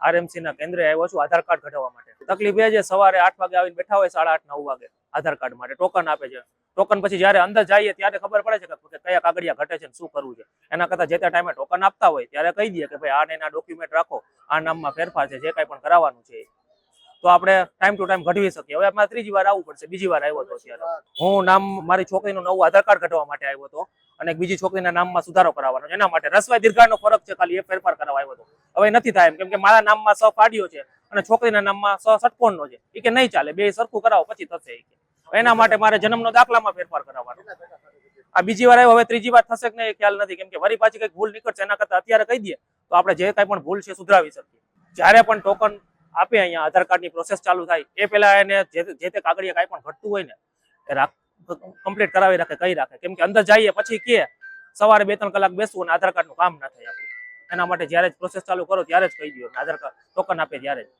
RMC ના કેન્દ્રે આવ્યો છું આધાર કાર્ડ કઢાવવા માટે. તકલીફ એ છે, સવારે આઠ વાગે આવીને બેઠા હોય, સાડા આઠ, નવ વાગે આધાર કાર્ડ માટે ટોકન આપે છે. ટોકન પછી જ્યારે અંદર જઈએ ત્યારે ખબર પડે છે કે કયા કાગળિયા ઘટે છે શું કરવું છે. એના કરતા જે ટાઈમે ટોકન આપતા હોય ત્યારે કહી દઈએ કે ભાઈ આને એના ડોક્યુમેન્ટ રાખો. આ નામમાં ફેરફાર છે, જે કાંઈ પણ કરાવવાનું છે તો આપણે ટાઈમ ટુ ટાઈમ ઘટવી શકીએ. હવે આપણે ત્રીજી વાર આવવું પડશે. બીજી વાર આવ્યો હતો અત્યારે. હું નામ, મારી છોકરીનું નવું આધાર કાર્ડ ઘટવા માટે આવ્યો હતો અને બીજી છોકરીના નામમાં સુધારો કરાવવાનો એના માટે રસવાઈ દીર્ઘાનો ફરક છે, ખાલી એ ફેરફાર કરાવવા આવ્યો હતો હવે નથી થાય એમ, કેમ કે મારા નામમાં સ પાડ્યો છે અને છોકરીના નામમાં સ ષટકોણનો છે. એ કે નહીં ચાલે, બે સરખું કરાવો, પછી થશે એના માટે મારે જન્મનો દાખલામાં ફેરફાર કરાવવાનો. આ બીજી વાર આવ્યો, હવે ત્રીજી વાર થશે કે નહીં ખ્યાલ નથી, કેમ કે વરી પાછી કંઈક ભૂલ નીકળશે, એના કરતા અત્યારે કહી દઈએ, તો આપણે જે કાંઈ પણ ભૂલ છે સુધરાવી શકીએ. જ્યારે પણ ટોકન આપે અહીંયા, આધાર કાર્ડની પ્રોસેસ ચાલુ થાય, એ પહેલા એને જે તે- કાગળિયા કાંઈ પણ ઘટતું હોય ને, એ રાખ કમ્પ્લીટ કરાવી રાખે, કહી રાખે. કેમ કે અંદર જઈએ, પછી કે, સવારે બે ત્રણ કલાક બેસવું અને આધાર કાર્ડનું કામ ના થાય આપણું. એના માટે જ્યારે પ્રોસેસ ચાલુ કરો ત્યારે જ કહી દો આધાર કાર્ડ ટોકન આપે ત્યારે જ.